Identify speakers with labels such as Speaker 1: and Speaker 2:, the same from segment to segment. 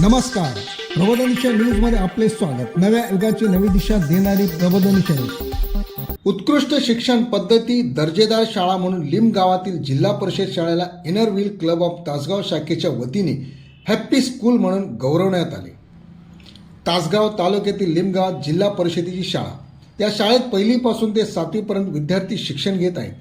Speaker 1: नमस्कार. प्रबोधनीच्या न्यूजमध्ये आपले स्वागत. नव्या युगाची नवी दिशा देणारी प्रबोधनीच्या उत्कृष्ट शिक्षण पद्धती दर्जेदार शाळा म्हणून लिम गावातील जिल्हा परिषद शाळेला inner wheel club of Tasgaon शाखेच्या वतीने हॅप्पी स्कूल म्हणून गौरवण्यात आले. तासगाव तालुक्यातील लिम गावात जिल्हा परिषदेची शाळा. या शाळेत पहिलीपासून ते सातवीपर्यंत विद्यार्थी शिक्षण घेत आहेत.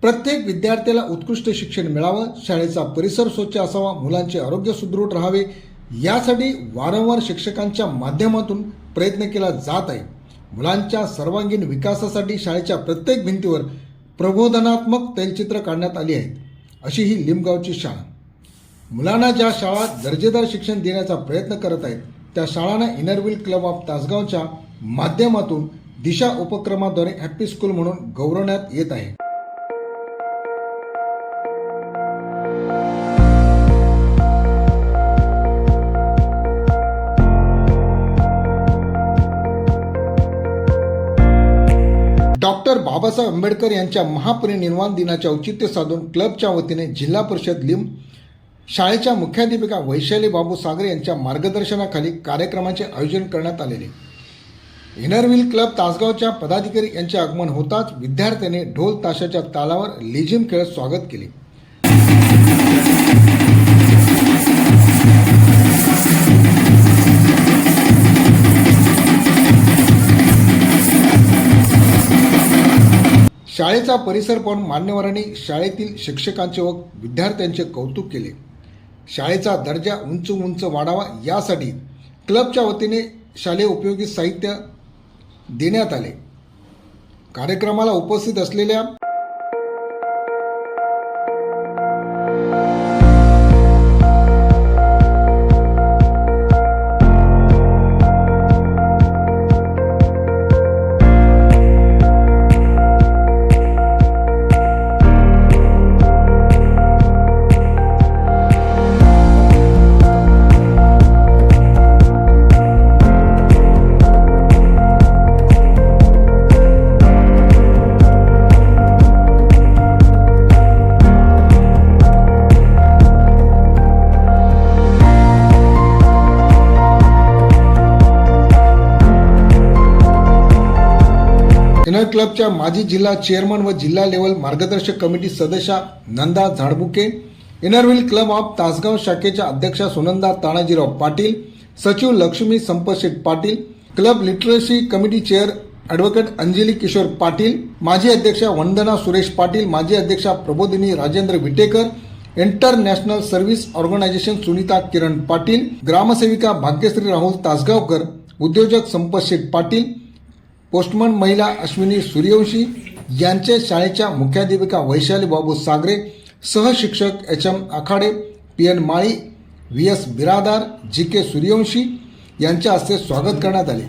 Speaker 1: प्रत्येक विद्यार्थ्याला उत्कृष्ट शिक्षण मिळावं शाळेचा परिसर स्वच्छ असावा मुलांचे आरोग्य सुदृढ राहावे यासाठी वारंवार शिक्षकांच्या माध्यमातून प्रयत्न केला जात आहे. मुलांच्या सर्वांगीण विकासासाठी शाळेच्या प्रत्येक भिंतीवर प्रबोधनात्मक तैलचित्र काढण्यात आली आहेत अशी ही लिमगावची शाळा. मुलांना ज्या शाळा दर्जेदार शिक्षण देण्याचा प्रयत्न करत आहेत त्या शाळांना इनरव्हील क्लब ऑफ तासगावच्या माध्यमातून दिशा उपक्रमाद्वारे हॅपी स्कूल म्हणून गौरवण्यात येत आहे. डॉक्टर बाबासाहेब आंबेडकर यांच्या महापरिनिर्वाण दिनाचे औचित्य साधून क्लबच्या वतीने जिल्हा परिषद लिम शाळेच्या मुख्याध्यापिका वैशाली बाबू सागरे यांच्या मार्गदर्शनाखाली कार्यक्रमाचे आयोजन करण्यात आलेले. इनरव्हील क्लब तासगावच्या पदाधिकारी यांचे आगमन होताच विद्यार्थ्यांनी ढोल ताशाच्या तालावर लेझिम खेळत स्वागत केले. शाळेचा परिसर पाहून मान्यवरांनी शाळेतील शिक्षकांचे व विद्यार्थ्यांचे कौतुक केले. शाळेचा दर्जा उंच उंच वाढावा यासाठी क्लबच्या वतीने शालेय उपयोगी साहित्य देण्यात आले. कार्यक्रमाला उपस्थित असलेल्या क्लबच्या माजी जिल्हा चेअरमन व जिल्हा लेवल मार्गदर्शक कमिटी सदस्या Nanda Zadbuke inner wheel club of Tasgaon शाखेच्या अध्यक्षा सुनंदा तानाजीराव पाटील सचिव Laxmi Sampatsheth Patil club literacy committee chair advocate Anjali Kishor Patil माजी अध्यक्षा वंदना सुरेश पाटील माजी अध्यक्षा Prabodhini Rajendra Vitekar international service organisation Sunita Kiran Patil ग्रामसेविका Bhagyashree Rahul Tasgaonkar उद्योजक संपतशेठ पाटील पोस्टमन महिला अश्विनी सूर्यवंशी यांचे शाळेच्या मुख्याध्यापिका Vaishali Babu Sagare सहशिक्षक H M Akhade P N Mali V S Biradar G K Suryavanshi यांच्या हस्ते स्वागत करण्यात आले.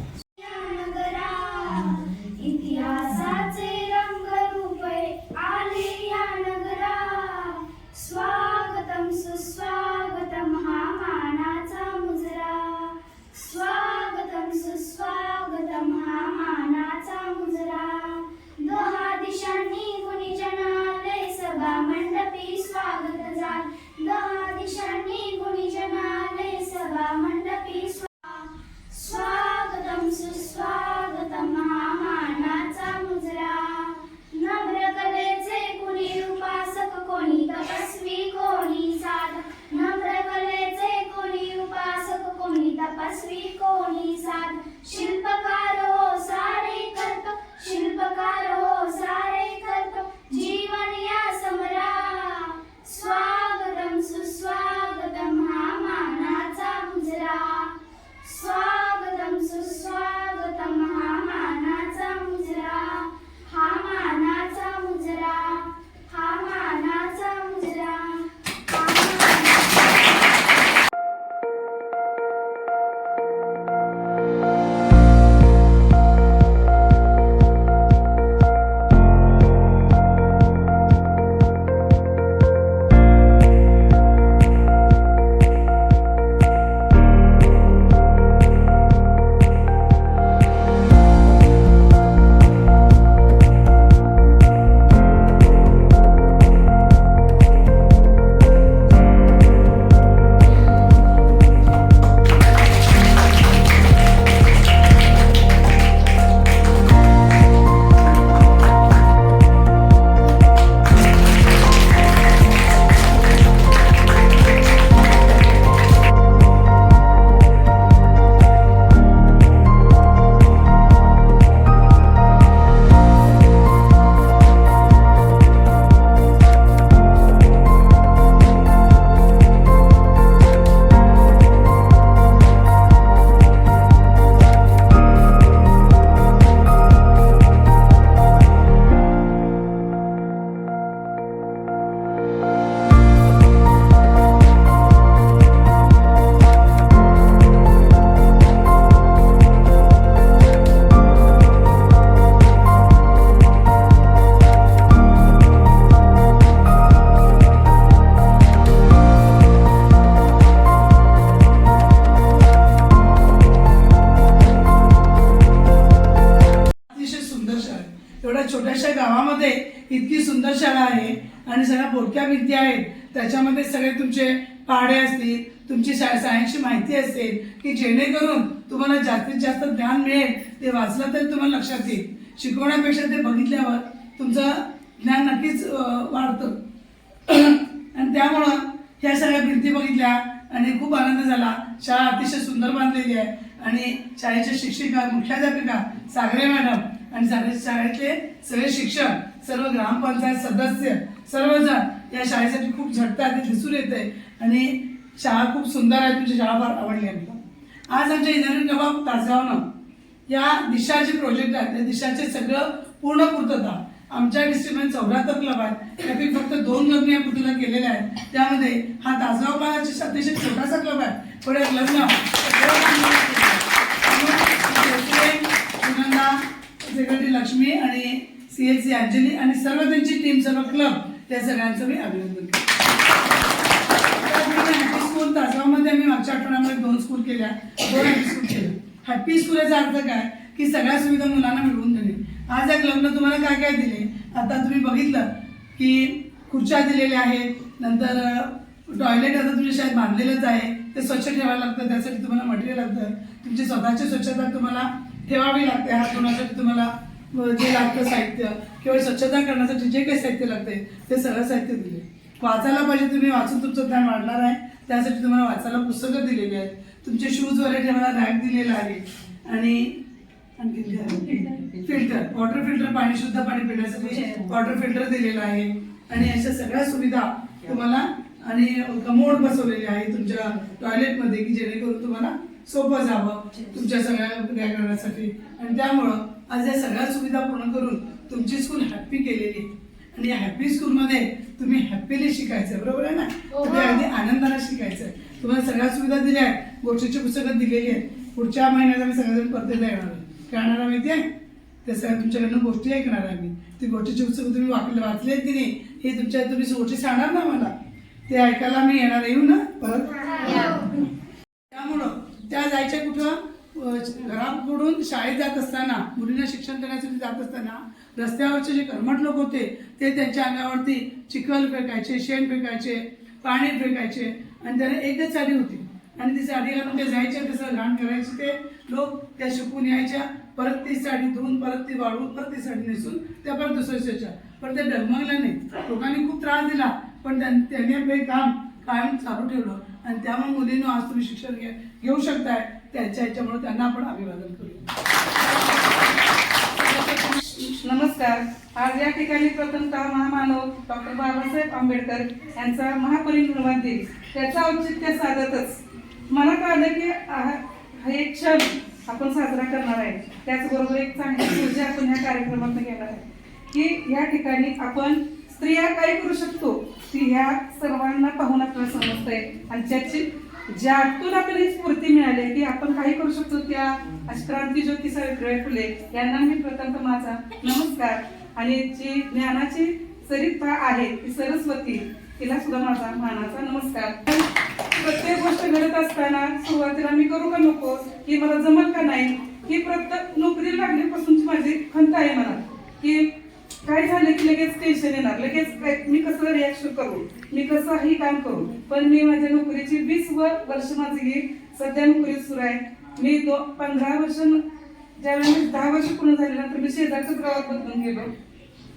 Speaker 2: त्याच्यामध्ये सगळे तुमचे पाढे असतील तुमची सायन्सची माहिती असेल की जेणेकरून तुम्हाला जास्तीत जास्त ज्ञान मिळेल ते वाचलं तरी तुम्हाला लक्षात येईल. शिकवण्यापेक्षा ते बघितल्यावर तुमचं ज्ञान नक्कीच वाढतं. आणि त्यामुळं ह्या सगळ्या भिंती बघितल्या आणि खूप आनंद झाला. शाळा अतिशय सुंदर बांधलेली आहे. आणि शाळेच्या शिक्षिका मुख्याध्यापिका सागरे मॅडम आणि सागरे शाळेतले सगळे शिक्षक सर्व ग्रामपंचायत सदस्य सर्वजण या शाळेसाठी खूप झटतात हे दिसून येते आणि शाळा खूप सुंदर आहे तुमची शाळा फार आवडली आम्हाला आज आमच्या इंजिनिअरिंग जबाब तासगावनं या दिशाचे प्रोजेक्ट आहेत त्या दिशाचे सगळं पूर्ण पूर्तता आमच्या डिस्ट्रिक्टमध्ये चौऱ्याहत्तर क्लब आहेत. त्यापैकी फक्त दोन लग्न या पूर्तीला केलेल्या आहेत. त्यामध्ये हा तासगाव क्लाबाचा अतिशय छोटासा क्लब आहे. पण या क्लबनं सुनंदा सेक्रेटरी लक्ष्मी आणि सी एल सी अंजली आणि सर्व त्यांची टीम सर्व क्लब त्या सगळ्यांचं मी अभिनंदन करते. हॅपी स्कूल तासगावमध्ये आम्ही मागच्या आठवड्यामध्ये दोन स्कूल केल्या. दोन हॅपी स्कूल केल्या. हॅपी स्कूल याचा अर्थ काय? की सगळ्या सुविधा मुलांना मिळवून दिली. आज या क्लबनं तुम्हाला काय काय दिले? आता तुम्ही बघितलं की खुर्च्या दिलेल्या आहेत. नंतर टॉयलेट आता तुमच्या शाळेत बांधलेलंच आहे. ते स्वच्छ ठेवायला लागतं. त्यासाठी तुम्हाला मटेरियल लागतं. तुमची स्वतःची स्वच्छता तुम्हाला ठेवावी लागते. हात धुण्यासाठी तुम्हाला जे लागतं साहित्य किंवा स्वच्छता करण्यासाठी जे काही साहित्य लागते ते सगळं साहित्य दिले वाचायला पाहिजे तुम्ही वाचून तुमचं ज्ञान वाढणार आहे. त्यासाठी तुम्हाला वाचायला पुस्तकं दिलेली आहेत. तुमचे शूज वगैरे ठेवायला रॅक दिलेला आहे. आणि फिल्टर वॉटर फिल्टर पाणी शुद्ध पाणी पिण्यासाठी वॉटर फिल्टर दिलेलं आहे. आणि अशा सगळ्या सुविधा तुम्हाला आणि कमोड बसवलेली आहे तुमच्या टॉयलेटमध्ये की जेणेकरून तुम्हाला सोपं जावं तुमच्या सगळ्या करण्यासाठी आणि त्यामुळं आज या सगळ्या सुविधा पूर्ण करून तुमची स्कूल हॅप्पी केलेली आहे. आणि या हॅपी स्कूलमध्ये तुम्ही हॅपीली शिकायचं बरोबर आहे ना? तुम्ही अगदी आनंदाने शिकायचं तुम्हाला सगळ्या सुविधा दिल्या आहेत गोष्टीची पुस्तकं दिलेली आहेत. पुढच्या महिन्यात आम्ही सगळेजण परतीला येणार आहे माहिती आहे त्या सगळ्या तुमच्याकडनं गोष्टी ऐकणार आहे मी ती गोष्टीची पुस्तकं तुम्ही वाचले वाचली आहेत की नाही हे तुमच्या तुम्ही गोष्टी सांगणार ना मला ते ऐकायला मी येणार येऊ ना? परत? त्यामुळं त्या जायच्या कुठं? घरात बुडून शाळेत जात असताना मुलींना शिक्षण देण्यासाठी जात असताना रस्त्यावरचे जे कर्मठ लोक होते ते त्यांच्या अंगावरती चिखल फेकायचे शेण फेकायचे पाणी फेकायचे आणि त्याला एकच साडी होती. आणि ती साडी घालून ते म्हणजे जायचे तसं घाण करायचे ते लोक त्या शिकून यायच्या परत ती साडी धुवून परत ती वाळवून परत ती साडी नेसून त्या परत दुसऱ्या पण ते डगमगल्या नाही. लोकांनी खूप त्रास दिला पण त्यांनी आपले हे काम कायम चालू ठेवलं. आणि त्यामुळे मुलींना आज तुम्ही शिक्षण घे घेऊ शकताय. त्यांच्या ह्याच्यामुळे त्यांना आपण अभिवादन करूया.
Speaker 3: नमस्कार. आज या ठिकाणी प्रथमतः महामानव डॉक्टर बाबासाहेब आंबेडकर यांचा महापरिनिर्वाण दिन. त्याचं औचित्य साधतच. मला कळलं की हा एक क्षण आपण साजरा करणार आहे. त्याचबरोबर एक चांगली ऊर्जा आपण ह्या कार्यक्रमात घेणार आहे. की या ठिकाणी आपण स्त्रिया काय करू शकतो. की ह्या सर्वांना पाहून आपल्याला समजतंय. आणि ज्याची ज्यातून आपल्याला ही स्फूर्ती मिळाली की आपण काही करू शकतो त्या अशी क्रांती ज्योती सावित्रीबाई फुले यांना मी प्रथम माझा नमस्कार. आणि जी ज्ञानाची सरिता आहे ती सरस्वती तिला सुद्धा माझा मानाचा नमस्कार. प्रत्येक गोष्ट घडत असताना सुरुवातीला मी करू का नको की मला जमल का नाही ही प्रत्येक नोकरी लागण्यापासूनची माझी खंत आहे मला. की काय झालं की लगेच टेन्शन येणार? लगेच काय- मी कसं रिॲक्शन करू? मी कसंही काम करू पण मी माझ्या नोकरीची वीस वर वर्ष माझी ही सध्या नोकरी सुरू आहे. मी दो पंधरा वर्ष ज्यावेळी दहा वर्ष पूर्ण झाल्यानंतर मी शेजारच्याच गावात बदलून गेलो.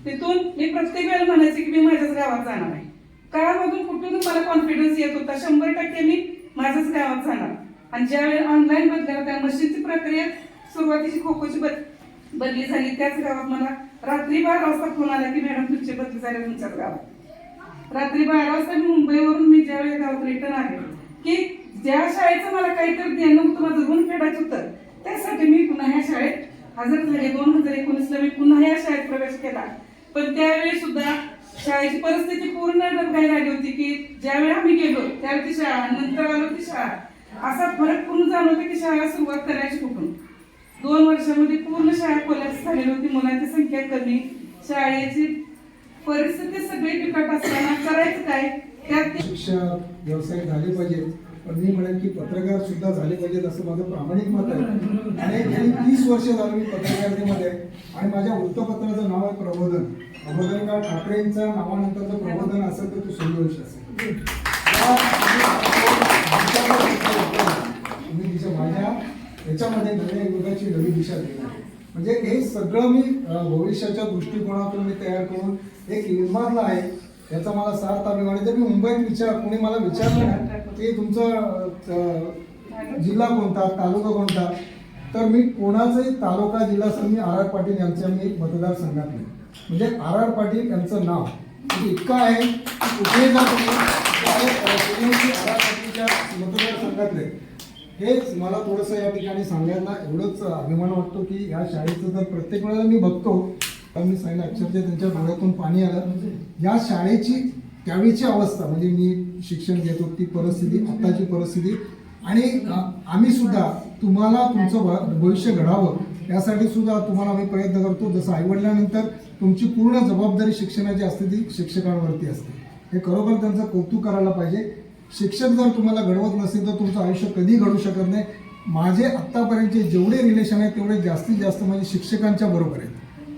Speaker 3: तिथून मी प्रत्येक वेळेला म्हणायचे की मी माझ्याच गावात जाणार आहे. काळामधून कुठून मला कॉन्फिडन्स येत होता? शंभर टक्के मी माझ्याच गावात जाणार. आणि ज्यावेळी ऑनलाईन बदल्यावर त्या मशीनची प्रक्रिया सुरुवातीची खो खोची बद बदली झाली. त्याच गावात मला रात्री बारा वाजता फोन आला की मॅडम तुमची बदली झाली तुमच्याच गावात. रात्री बारा वाजता मी मुंबईवरून मी ज्यावेळी गावात रिटर्न आले की ज्या शाळेचं मला काहीतरी देणं होतं माझं ऋण फेडायचं होतं त्यासाठी मी पुन्हा ह्या शाळेत हजर झाले. दोन हजार एकोणीसला मी पुन्हा या शाळेत प्रवेश केला. पण त्यावेळी सुद्धा शाळेची परिस्थिती पूर्ण डबघाईला आली होती की ज्यावेळी आम्ही गेलो त्यावेळी ती शाळा नंतर आलो ती शाळा. असा फरक पूर्ण जाणवतो की शाळा सुरुवात करायची कुठून? दोन वर्षामध्ये पूर्ण शाळा कोलॅप्स झालेली होती. मुलांची संख्या कमी. शाळेची परिस्थिती सगळी बिकट असताना करायचं काय? त्यात
Speaker 1: शिक्षक व्यवसाय झाले पाहिजेत. पण मी म्हणेन की पत्रकार सुद्धा झाले पाहिजेत असं माझं प्रामाणिक मत आहे. आणि गेली तीस वर्ष झाली मी पत्रकारितेमध्ये आणि माझ्या वृत्तपत्राचं नाव आहे प्रबोधन. प्रबोधनकार ठाकरेंच्या नावानंतर प्रबोधन असेल तर तू सूर्यवंश असेल तुम्ही दिशा माझ्या याच्यामध्ये नव्या युगाची नवी दिशा देणार म्हणजे हे सगळं मी भविष्याच्या दृष्टिकोनातून मी तयार करून एक निर्माणला आहे याचा मला सार्थ अभिमान आहे जर मी मुंबईत विचार कोणी मला विचारलं ना की तुमचं जिल्हा कोणता तालुका कोणता? तर मी कोणाचाही तालुका जिल्हा सर मी आर आर पाटील यांच्या मी मतदारसंघात नाही. म्हणजे आर आर पाटील यांचं नाव. म्हणजे इतकं आहे की कुठेही जा आर आर पाटीलच्या मतदारसंघातले हेच मला थोडंसं या ठिकाणी सांगायला एवढंच अभिमान वाटतो की या शाळेचं जर प्रत्येक वेळेला मी बघतो तर मी सांगितलं अक्षरशः त्यांच्या डोळ्यातून पाणी आलं. या शाळेची त्यावेळीची अवस्था म्हणजे मी शिक्षण घेतो ती परिस्थिती आत्ताची परिस्थिती आणि आम्ही सुद्धा तुम्हाला तुमचं भ- भविष्य घडावं यासाठी सुद्धा तुम्हाला आम्ही प्रयत्न करतो. जसं आईवडल्यानंतर तुमची पूर्ण जबाबदारी शिक्षणाची असते ती शिक्षकांवरती असते. हे खरोखर त्यांचं कौतुक करायला पाहिजे. शिक्षक जर तुम्हाला घडवत नसेल तर तुमचं आयुष्य कधी घडू शकत नाही. माझे आत्तापर्यंतचे जेवढे रिलेशन आहेत तेवढे जास्तीत जास्त म्हणजे शिक्षकांच्या बरोबर आहेत.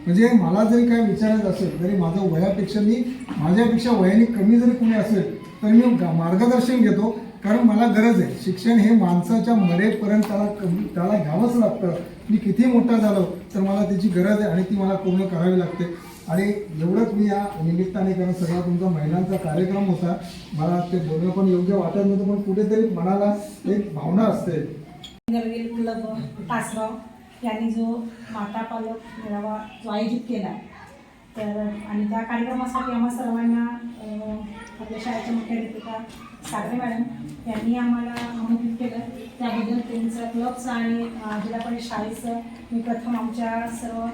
Speaker 1: म्हणजे मला जरी काय विचारायचं असेल तरी माझं वयापेक्षा मी माझ्यापेक्षा वयाने कमी जरी कुणी असेल तर मी मार्गदर्शन घेतो. कारण मला गरज आहे. शिक्षण हे माणसाच्या मरेपर्यंत त्याला कमी त्याला घ्यावंच लागतं. मी किती मोठा झालो तर मला त्याची गरज आहे आणि ती मला पूर्ण करावी लागते. आणि एवढंच मी या निमित्ताने कारण सगळा तुमचा महिलांचा कार्यक्रम होता मला ते बोलणं पण योग्य वाटत नव्हतं पण कुठेतरी मनाला एक भावना असते.
Speaker 4: नरवेल क्लब तासगाव यांनी जो माता पालक मेळावा जो आयोजित केला तर आणि त्या कार्यक्रमासाठी आम्हा सर्वांना आपल्या शाळेच्या मुख्याध्यापिका सागरे मॅडम यांनी आम्हाला आमंत्रित केलं. त्याबद्दल त्यांचं क्लबचं आणि अ, जिल्हा परिषद शाळेचं मी प्रथम आमच्या सर्व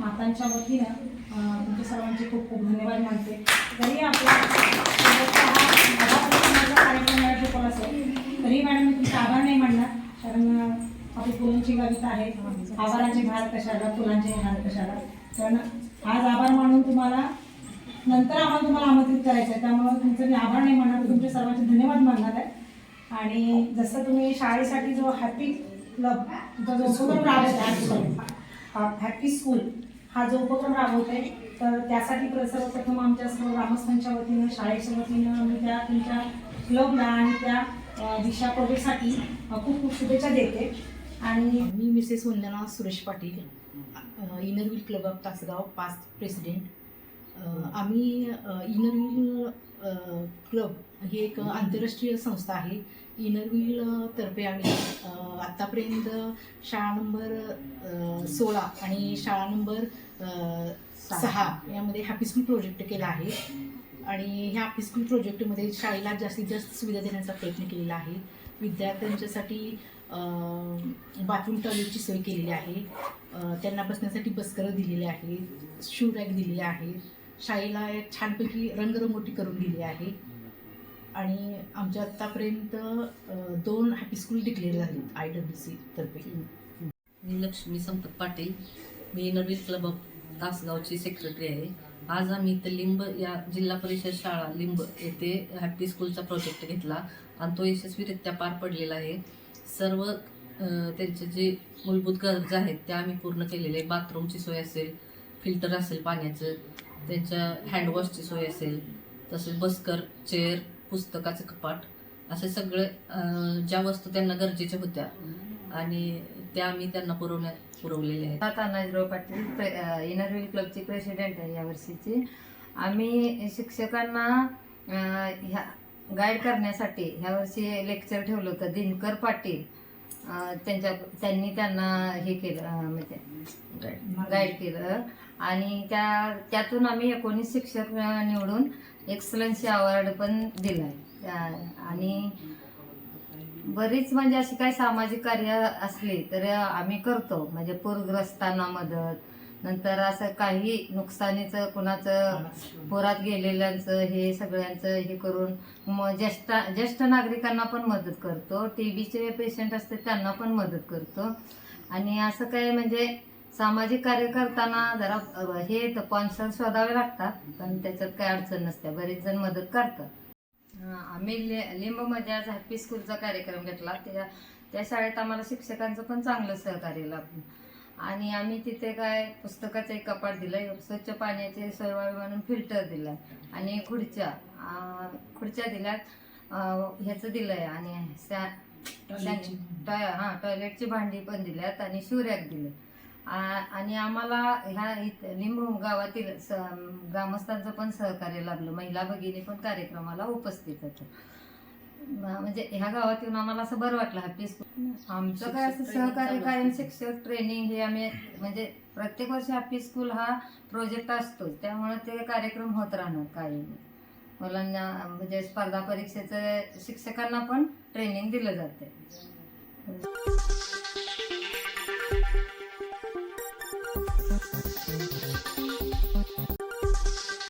Speaker 4: मातांच्या वतीनं तुमच्या सर्वांचे खूप खूप धन्यवाद मानते जरी आपला कार्यक्रम वेळा असेल तरी मॅडम मी तुमचा आभार नाही मानणार. कारण आपली फुलांची कविता आहे. आभाराचे भार कशाला फुलांचे हार कशाला. कारण आज आभार मानून तुम्हाला नंतर आम्हाला तुम्हाला आमंत्रित करायचं आहे. त्यामुळे तुमचं मी आभार नाही मानणार तुमचे सर्वांचे धन्यवाद मानणार आहे. आणि जसं तुम्ही शाळेसाठी जो हॅपी क्लब जो उपक्रम आहे हॅपी स्कूल हा जो उपक्रम राबवते तर त्यासाठी सर्वप्रथम आमच्या सर्व ग्रामस्थांच्या वतीनं शाळेच्या वतीनं आम्ही त्या तुमच्या क्लबला आणि त्या दिशा प्रोजेक्टसाठी खूप खूप शुभेच्छा देते. आणि
Speaker 5: मी Mrs Vandana Suresh Patil Inner Wheel club of Tasgaon past president आम्ही इनरव्हील क्लब ही एक आंतरराष्ट्रीय संस्था आहे. इनरव्हील तर्फे आम्ही आत्तापर्यंत शाळा नंबर सोळा आणि शाळा नंबर सहा यामध्ये हॅपी स्कूल प्रोजेक्ट केला आहे. आणि ह्या हॅपी स्कूल प्रोजेक्टमध्ये शाळेला जास्तीत जास्त सुविधा देण्याचा प्रयत्न केलेला आहे. विद्यार्थ्यांच्यासाठी बाथरूम टॉयलेटची सोय केलेली आहे. त्यांना बसण्यासाठी बसकरं दिलेले आहे शू रॅक दिलेले आहे. शाळेला एक छानपैकी रंगरंगोटी करून दिली आहे. आणि आमच्या आत्तापर्यंत दोन हॅपी स्कूल डिक्लेअर झाले आय डब्ल्यू सी तर्फे.
Speaker 6: मी लक्ष्मी संपत पाटील. मी नवीन क्लब ऑफ तासगावची सेक्रेटरी आहे. आज आम्ही इथं लिंब या जिल्हा परिषद शाळा लिंब येथे हॅपी स्कूलचा प्रोजेक्ट घेतला आणि तो यशस्वीरित्या पार पडलेला आहे. सर्व त्यांचे जे मूलभूत गरजा आहेत त्या आम्ही पूर्ण केलेले बाथरूमची सोय असेल फिल्टर असेल पाण्याचं त्यांच्या हँडवॉशची सोय असेल तसेच बस्कर चेअर पुस्तकाचं कपाट असे सगळे ज्या वस्तू त्यांना गरजेच्या होत्या. आणि त्या आम्ही त्यांना पुरवण्या पुरवलेल्या आहेत.
Speaker 7: तानाजीराव पाटील प्रे इनरव्हील क्लबची प्रेसिडेंट आहे यावर्षीची आम्ही शिक्षकांना ह्या गाईड करण्यासाठी ह्या वर्षी लेक्चर ठेवलं होतं. दिनकर पाटील. त्यांच्या त्यांनी त्यांना हे केलं म्हणजे गाईड केलं. आणि त्या त्यातून आम्ही एकोणीस शिक्षक निवडून एक्सलन्सी अवॉर्ड पण दिला आहे आणि बरीच म्हणजे अशी काही सामाजिक कार्य असली तर आम्ही करतो. म्हणजे पूरग्रस्तांना मदत नंतर असं काही नुकसानीचं कुणाचं पुरात गेलेल्यांचं हे सगळ्यांचं हे करून मग ज्येष्ठ ज्येष्ठ नागरिकांना पण मदत करतो. टी बीचे पेशंट असते त्यांना पण मदत करतो. आणि असं काय म्हणजे सामाजिक कार्य करताना जरा हे कॉन्सर्न शोधावे लागतात पण त्याच्यात काही अडचण नसते. बरेच जण मदत करतात. आम्ही ले लिंबमध्ये आज हॅपी स्कूलचा कार्यक्रम घेतला. त्या त्या शाळेत आम्हाला शिक्षकांचं पण चांगलं सहकार्य लाभलं. आणि आम्ही तिथे काय पुस्तकाचं एक कपाट दिलं स्वच्छ पाण्याचे सोय व्हावी म्हणून फिल्टर दिलं आणि खुर्च्या खुर्च्या दिल्यात ह्याचं दिलंय आणि
Speaker 5: टॉयलेटची.
Speaker 7: हां टॉयलेटची भांडी पण दिल्यात आणि शिवरॅक दिले. आणि आम्हाला ह्या इथं लिंबू गावातील ग्रामस्थांचं पण सहकार्य लाभलं. महिला भगिनी पण कार्यक्रमाला उपस्थित होत्या. म- म्हणजे ह्या गावात येऊन आम्हाला असं बरं वाटलं हॅपी स्कूल. आमचं काय असं सहकार्य कायम शिक्षक ट्रेनिंग हे आम्ही म्हणजे प्रत्येक वर्षी हॅपी स्कूल हा प्रोजेक्ट असतोच. त्यामुळे ते कार्यक्रम होत राहणार कायम मुलांना म्हणजे स्पर्धा परीक्षेचं शिक्षकांना पण ट्रेनिंग दिलं जाते